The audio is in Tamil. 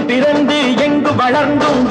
பிறந்து எங்கு வளர்ந்தும்